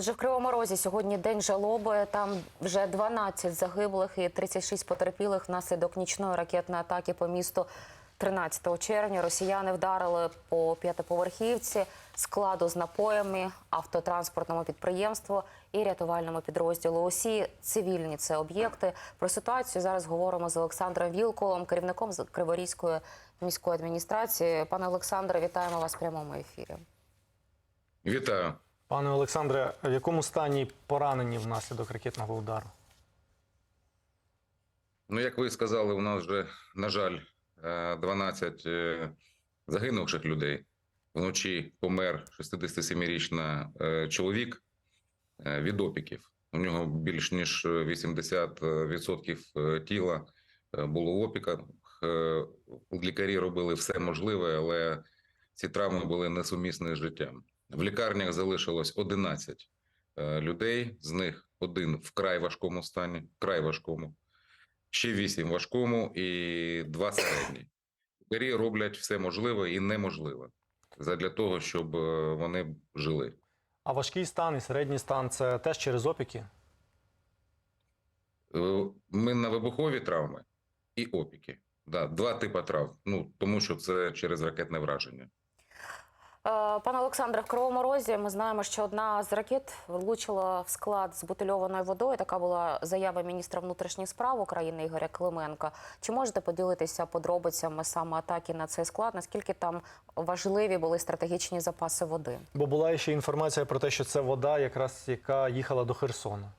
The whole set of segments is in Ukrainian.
Отже, в Кривому Розі сьогодні день жалоби. Там вже 12 загиблих і 36 потерпілих внаслідок нічної ракетної атаки по місту 13 червня. Росіяни вдарили по п'ятиповерхівці, складу з напоями, автотранспортному підприємству і рятувальному підрозділу. Усі цивільні це об'єкти. Про ситуацію зараз говоримо з Олександром Вілколом, керівником Криворізької міської адміністрації. Пане Олександре, вітаємо вас в прямому ефірі. Вітаю. Пане Олександре, в якому стані поранені внаслідок ракетного удару? Ну, як ви сказали, у нас вже, на жаль, е, 12 е, загинувших людей. Вночі помер 67-річний е, чоловік е, від опіків. У нього більш ніж 80% е, тіла е, було в опіках. Е, Лікарі робили все можливе, але ці травми були несумісні з життям. В лікарнях залишилось 11 е, людей, з них один в край важкому стані, вкрай важкому, ще 8 важкому і 2 середні. Лікарі роблять все можливе і неможливе задля того, щоб е, вони жили. А важкий стан і середній стан це теж через опіки? Е, Ми на вибухові травми і опіки. Да, два типи травм. Ну тому що це через ракетне враження. Е, Пане Олександре, в Кривому Розі ми знаємо, що одна з ракет влучила в склад з бутильованою водою. Така була заява міністра внутрішніх справ України Ігоря Клименка. Чи можете поділитися подробицями саме атаки на цей склад? Наскільки там важливі були стратегічні запаси води? Бо була ще інформація про те, що це вода, якраз яка їхала до Херсона.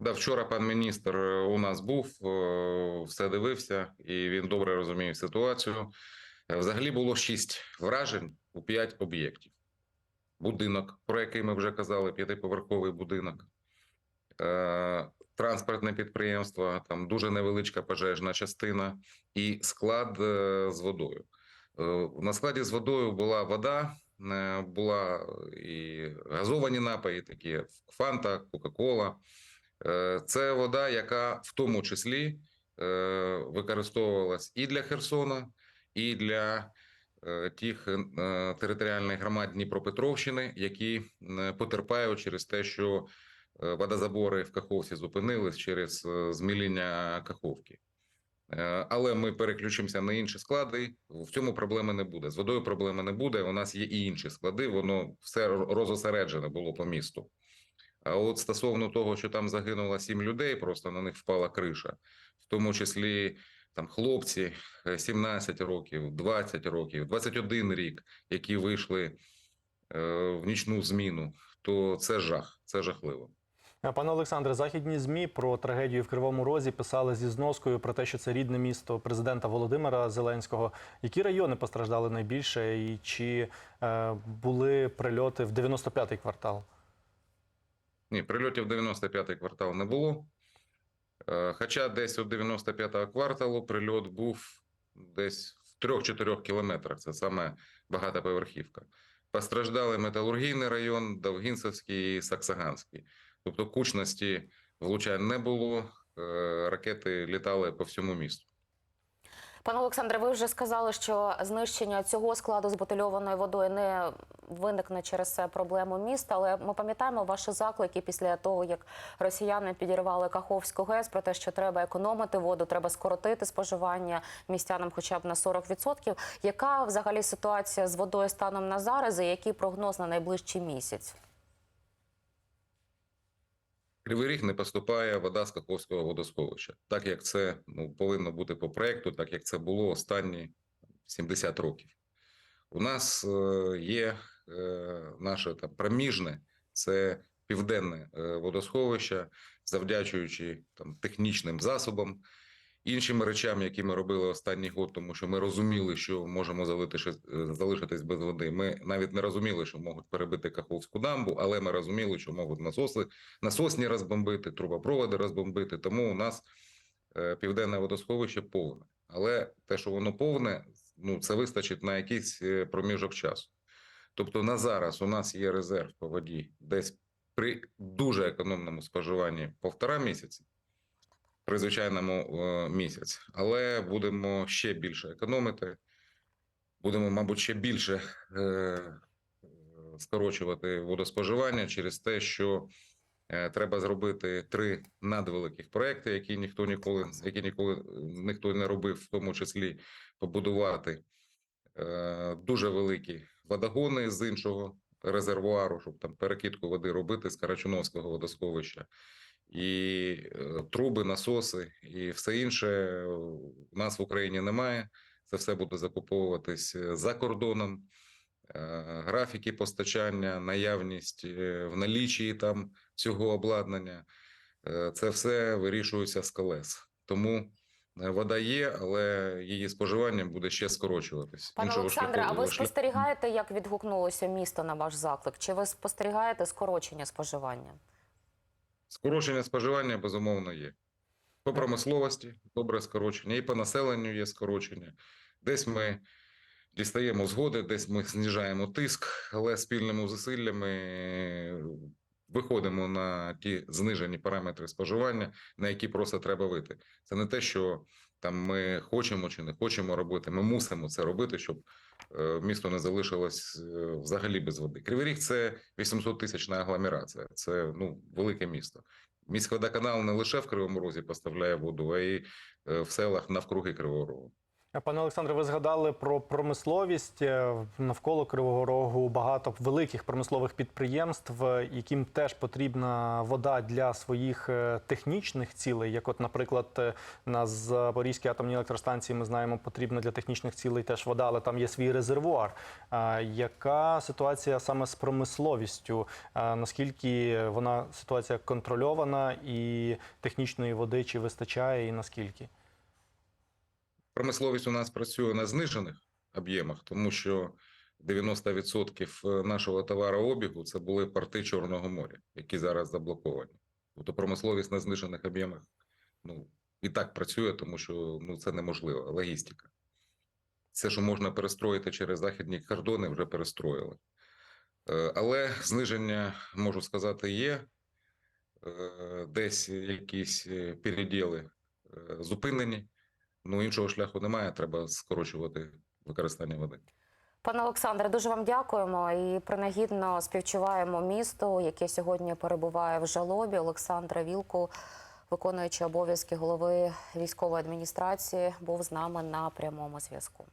Да, вчора пан міністр е, у нас був, е, все дивився, і він добре розуміє ситуацію. Взагалі було шість вражень у п'ять об'єктів: будинок, про який ми вже казали, п'ятиповерховий будинок, е, транспортне підприємство, там дуже невеличка пожежна частина, і склад е, з водою. Е, На складі з водою була вода, була і газовані напої, такі як Фанта, Кока-Кола. Це вода, яка в тому числі використовувалась і для Херсона, і для е, тих е, територіальних громад Дніпропетровщини, які е, потерпають через те, що водозабори в Каховці зупинились через зміління Каховки. Але ми переключимося на інші склади. В цьому проблеми не буде. З водою проблеми не буде. У нас є і інші склади. Воно все розосереджене було по місту. А от стосовно того, що там загинуло сім людей, просто на них впала криша, в тому числі там хлопці е, 17 років, 20 років, 21 рік, які вийшли е, в нічну зміну, то це жах, це жахливо. Е, Пане Олександре, західні змі про трагедію в Кривому Розі писали зі зноскою про те, що це рідне місто президента Володимира Зеленського. Які райони постраждали найбільше, і чи е, були прильоти в 95-й квартал? Ні, прильотів 95-й квартал не було. Е, Хоча десь у 95-го кварталу прильот був десь в 3-4 кілометрах. Це саме багатоповерхівка. Постраждали Металургійний район, Довгінцевський і Саксаганський. Тобто кучності влучань не було, е, ракети літали по всьому місту. Пане Олександре, ви вже сказали, що знищення цього складу з бутильованою водою не виникне через це проблему міста. Але ми пам'ятаємо ваші заклики після того, як росіяни підірвали Каховську ГЕС про те, що треба економити воду, треба скоротити споживання містянам, хоча б на 40%. Яка взагалі ситуація з водою станом на зараз? і який прогноз на найближчий місяць? Кривий Ріг не поступає вода з Каховського водосховища, так як це ну, повинно бути по проекту, так як це було останні 70 років. У нас е, є е, наше там проміжне, це південне е, водосховище, завдячуючи там технічним засобам, іншим речам, які ми робили останній год, тому що ми розуміли, що можемо залишитись, залишитись без води. Ми навіть не розуміли, що можуть перебити Каховську дамбу, але ми розуміли, що можуть насоси насосні розбомбити, трубопроводи розбомбити. Тому у нас е, південне водосховище повне. Але те, що воно повне, ну це вистачить на якийсь е, проміжок часу. Тобто на зараз у нас є резерв по воді десь при дуже економному споживанні півтора місяці, при звичайному е, місяць, але будемо ще більше економити. Будемо, мабуть, ще більше е, скорочувати водоспоживання через те, що е, треба зробити три надвеликих проекти, які ніхто ніколи, які ніколи ніхто не робив, в тому числі побудувати дуже великі водогони з іншого резервуару, щоб там перекидку води робити з Карачуновського водосховища, і е, труби, насоси і все інше у нас в Україні немає. Це все буде закуповуватись е, за кордоном. Е, Графіки постачання, наявність е, в налічі там цього обладнання. Це все вирішується з колес. Тому вода є, але її споживання буде ще скорочуватись. Пане Іншого Олександре, а ви спостерігаєте, як відгукнулося місто на ваш заклик? Чи ви спостерігаєте скорочення споживання? Скорочення споживання безумовно є. По промисловості добре скорочення, і по населенню є скорочення. Десь ми дістаємо згоди, десь ми знижаємо тиск, але спільними зусиллями виходимо на ті знижені параметри споживання, на які просто треба вийти. Це не те, що там ми хочемо чи не хочемо робити. Ми мусимо це робити, щоб е, місто не залишилось е, взагалі без води. Кривий Ріг – це 800 тисячна агломерація. Це ну велике місто. Міськводоканал не лише в Кривому Розі поставляє воду, а й е, в селах навкруги Кривого Рогу. Пане Олександре, ви згадали про промисловість Е, навколо Кривого Рогу багато великих промислових підприємств, яким теж потрібна вода для своїх е, технічних цілей. Як, от, наприклад, е, на Запорізькій атомній електростанції ми знаємо, потрібна для технічних цілей теж вода, але там є свій резервуар. Яка ситуація саме з промисловістю? Наскільки вона ситуація контрольована і технічної води чи вистачає, і наскільки? Промисловість у нас працює на знижених об'ємах, тому що 90% нашого товарообігу це були порти Чорного моря, які зараз заблоковані. Тобто промисловість на знижених об'ємах ну, і так працює, тому що ну, це неможливо. Логістика. Все, що можна перестроїти через західні кордони, вже перестроїли. Е, Але зниження, можу сказати, є. Е, Десь якісь е, переділи е, зупинені. Ну, іншого шляху немає, треба скорочувати використання води. Пане Олександре, дуже вам дякуємо і принагідно співчуваємо місту, яке сьогодні перебуває в жалобі. Олександра Вілку, виконуючи обов'язки голови військової адміністрації, був з нами на прямому зв'язку.